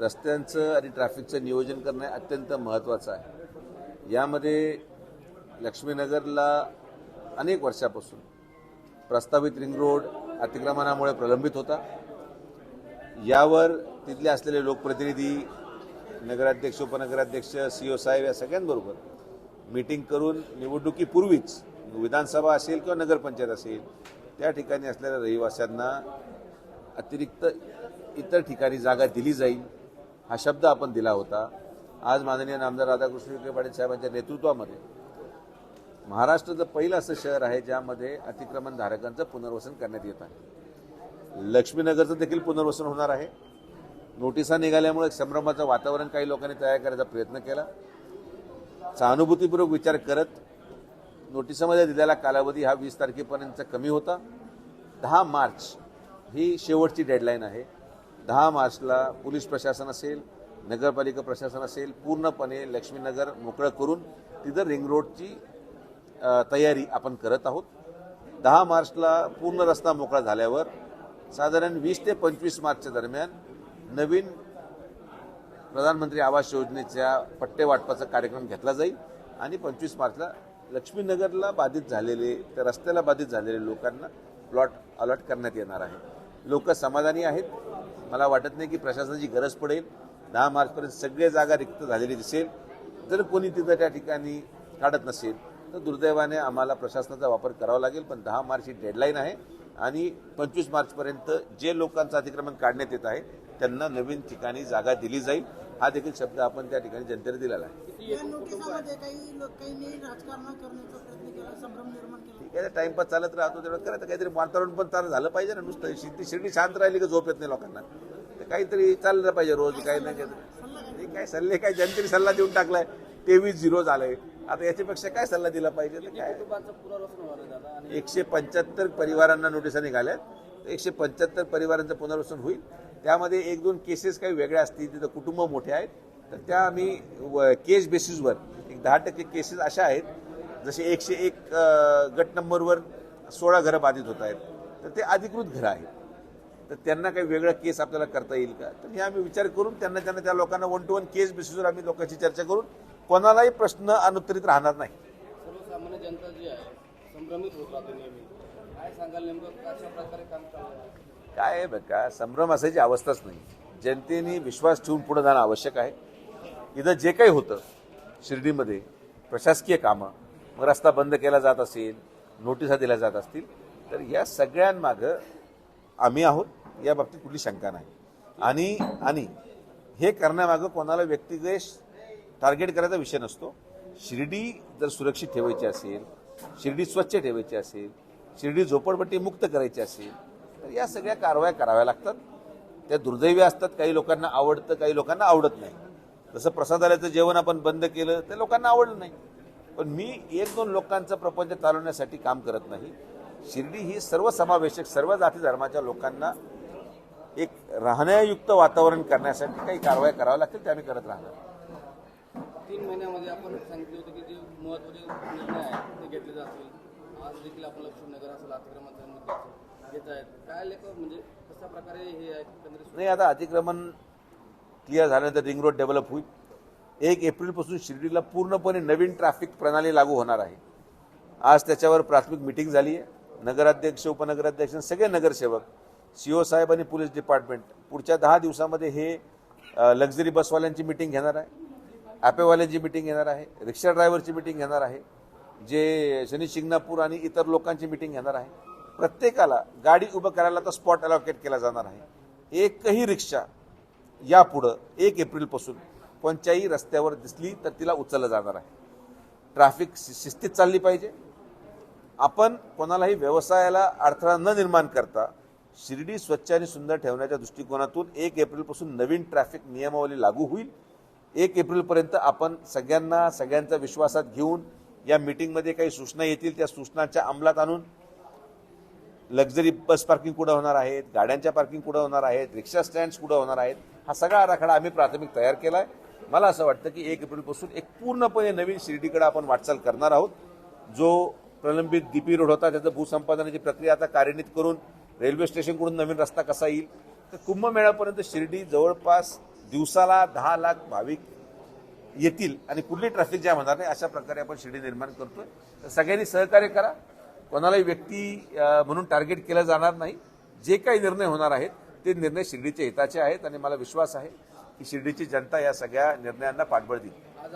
रस्त्यांचं आणि ट्रॅफिकचं नियोजन करणं अत्यंत महत्त्वाचं आहे. यामध्ये लक्ष्मीनगरला अनेक वर्षापासून प्रस्तावित रिंग रोड अतिक्रमणामुळे प्रलंबित होता. यावर तिथले असलेले लोकप्रतिनिधी नगराध्यक्ष उपनगराध्यक्ष सी ओ साहेब या सगळ्यांबरोबर मीटिंग करून निवडणुकीपूर्वीच विधानसभा असेल किंवा नगरपंचायत असेल त्या ठिकाणी असलेल्या रहिवाशांना अतिरिक्त इतर ठिकाणी जागा दिली जाईल. हा शब्द आपण दिला होता. आज माननीय नामदार राधाकृष्ण विखे पाटील साहेबांच्या नेतृत्वामध्ये महाराष्ट्राचं पहिलं असं शहर आहे ज्यामध्ये अतिक्रमण धारकांचं पुनर्वसन करण्यात येत आहे. लक्ष्मीनगरचं देखील पुनर्वसन होणार आहे. नोटिसा निघाल्यामुळे एक संभ्रमाचं वातावरण काही लोकांनी तयार करायचा प्रयत्न केला. सहानुभूतीपूर्वक विचार करत नोटिसामध्ये दिलेला कालावधी हा वीस तारखेपर्यंत कमी होता. दहा मार्च ही शेवटची डेडलाईन आहे. दहा मार्चला पोलीस प्रशासन असेल नगरपालिका प्रशासन असेल पूर्णपणे लक्ष्मीनगर मोकळं करून तिथं रिंग रोडची तयारी आपण करत आहोत. दहा मार्चला पूर्ण रस्ता मोकळा झाल्यावर साधारण वीस ते पंचवीस मार्चच्या दरम्यान नवीन प्रधानमंत्री आवास योजनेच्या पट्टे वाटपाचा कार्यक्रम घेतला जाईल आणि पंचवीस मार्चला लक्ष्मीनगरला बाधित झालेले त्या रस्त्याला बाधित झालेले लोकांना प्लॉट अलॉट करण्यात येणार आहे. लोक समाधानी आहेत. मला वाटत नाही की प्रशासनाची गरज पडेल. दहा मार्चपर्यंत सगळे जागा रिक्त झालेली दिसेल. जर कोणी तिथं त्या ठिकाणी काढत नसेल तर दुर्दैवाने आम्हाला प्रशासनाचा वापर करावा लागेल. पण दहा मार्च ही डेडलाईन आहे आणि पंचवीस मार्चपर्यंत जे लोकांचं अतिक्रमण काढण्यात येत आहे त्यांना नवीन ठिकाणी जागा दिली जाईल. हा देखील शब्द आपण त्या ठिकाणी जनतेने दिलेला आहे. या नोटिसामध्ये काही लोक काहींनी राजकारण करण्याचा प्रयत्न केला संभ्रम निर्माण केला. ठीक आहे टाइमपास चालत राहतो तेवढं करायचं काहीतरी वातावरण पण चालू झालं पाहिजे ना नुसतं. शिर्डी शिर्डी शांत राहिली की झोप येत नाही लोकांना. तर काहीतरी चाललं पाहिजे रोज काही नाही काही. हे काय सल्ले काय जनतेने सल्ला देऊन टाकलाय? तेवीस झिरो झालंय. आता याच्यापेक्षा काय सल्ला दिला पाहिजे? तर काय? एकशे पंच्याहत्तर परिवारांना नोटिसा निघाल्यात. एकशे पंच्याहत्तर परिवारांचं पुनर्वसन होईल. त्यामध्ये एक दोन केसेस काही वेगळ्या असतील तिथं कुटुंब मोठे आहेत. तर त्या आम्ही व- केस बेसिसवर एक दहा टक्के केसेस अशा आहेत जसे एकशे एक गट नंबरवर सोळा घरं बाधित होत आहेत. तर ते अधिकृत घरं आहेत. तर त्यांना काही वेगळा केस आपल्याला करता येईल का? तर हे आम्ही विचार करून त्यांना त्यांना त्या लोकांना वन टू वन केस बेसिसवर आम्ही लोकांची चर्चा करून कोणालाही प्रश्न अनुत्तरित राहणार नाही. सर्वसामान्य जनता जी आहे संभ्रमित होत राहते नेहमी. काय सांगाल नेमकं? कशा प्रकारे काम चालू काय आहे का संभ्रम असायची अवस्थाच नाही. जनतेने विश्वास ठेवून पुढे जाणं आवश्यक आहे. इथं जे काही होतं शिर्डीमध्ये प्रशासकीय कामं मग रस्ता बंद केला जात असेल नोटिसा दिल्या जात असतील तर या सगळ्यांमागं आम्ही आहोत या बाबतीत कुठली शंका नाही. आणि आणि हे करण्यामागं कोणाला व्यक्तिगत टार्गेट करायचा विषय नसतो. शिर्डी जर सुरक्षित ठेवायची असेल शिर्डी स्वच्छ ठेवायची असेल शिर्डी झोपडपट्टी मुक्त करायची असेल तर या सगळ्या कारवाया कराव्या लागतात. त्या दुर्दैवी असतात. काही लोकांना आवडतं काही लोकांना आवडत नाही. जसं प्रसादालयाचं जेवण आपण बंद केलं ते लोकांना आवडलं नाही. पण मी एक दोन लोकांचं प्रपंच चालवण्यासाठी काम करत नाही. शिर्डी ही सर्वसमावेशक सर्व जाती धर्माच्या लोकांना एक राहण्यायुक्त वातावरण करण्यासाठी काही कारवाया कराव्या लागतील त्या आम्ही करत राहणार. तीन महिन्यामध्ये आपण सांगितलं होतं की जे महत्त्वाचे निर्णय आहेत ते घेतले जातील. आज देखील आपण लक्ष्मीनगर असेल अतिक्रमण नाही आता अतिक्रमण क्लिअर झाल्यानंतर रिंग रोड डेव्हलप होईल. एक एप्रिलपासून शिर्डीला पूर्णपणे नवीन ट्रॅफिक प्रणाली लागू होणार आहे. आज त्याच्यावर प्राथमिक मिटिंग झाली आहे. नगराध्यक्ष उपनगराध्यक्ष सगळे नगरसेवक सीओ साहेब आणि पोलीस डिपार्टमेंट पुढच्या दहा दिवसामध्ये हे लक्झरी बसवाल्यांची मिटिंग घेणार आहे. ॲपेवाल्यांची मिटिंग घेणार आहे. रिक्षा ड्रायव्हरची मिटिंग घेणार आहे. जे शनी शिंगणापूर आणि इतर लोकांची मिटिंग घेणार आहे. प्रत्येकाला गाडी उभं करायला तर स्पॉट अलॉकेट केला जाणार आहे एकही रिक्षा यापुढं एक एप्रिलपासून कोणत्याही रस्त्यावर दिसली तर तिला उचललं जाणार आहे. ट्रॅफिक शि- शिस्तीत चालली पाहिजे. आपण कोणालाही व्यवसायाला अडथळा न निर्माण करता शिर्डी स्वच्छ आणि सुंदर ठेवण्याच्या दृष्टिकोनातून एक एप्रिलपासून नवीन ट्रॅफिक नियमावली लागू होईल. एक एप्रिलपर्यंत आपण सगळ्यांना सगळ्यांचा विश्वासात घेऊन या मीटिंगमध्ये काही सूचना येतील त्या सूचनांच्या अंमलात आणून लक्झरी बस पार्किंग कुठं होणार आहेत गाड्यांच्या पार्किंग कुठं होणार आहेत रिक्षा स्टँड्स कुठं होणार आहेत हा सगळा आराखडा आम्ही प्राथमिक तयार केला आहे मला असं वाटतं की एक एप्रिलपासून एक पूर्णपणे नवीन शिर्डीकडे आपण वाटचाल करणार आहोत. जो प्रलंबित डीपी रोड होता त्याचं भूसंपादनाची प्रक्रिया आता कार्यान्वित करून रेल्वे स्टेशनकडून नवीन रस्ता कसा येईल? तर कुंभमेळ्यापर्यंत शिर्डी जवळपास दिवसाला दहा लाख भाविक येतील आणि कुठली ट्रॅफिक जॅम होणार नाही अशा प्रकारे आपण शिर्डी निर्माण करतोय. तर सगळ्यांनी सहकार्य करा. कोणालाही व्यक्ती म्हणून टार्गेट केलं जाणार नाही. जे काही निर्णय होणार आहेत ते निर्णय शिर्डीच्या हिताचे आहेत आणि मला विश्वास आहे की शिर्डीची जनता या सगळ्या निर्णयांना पाठबळ देईल.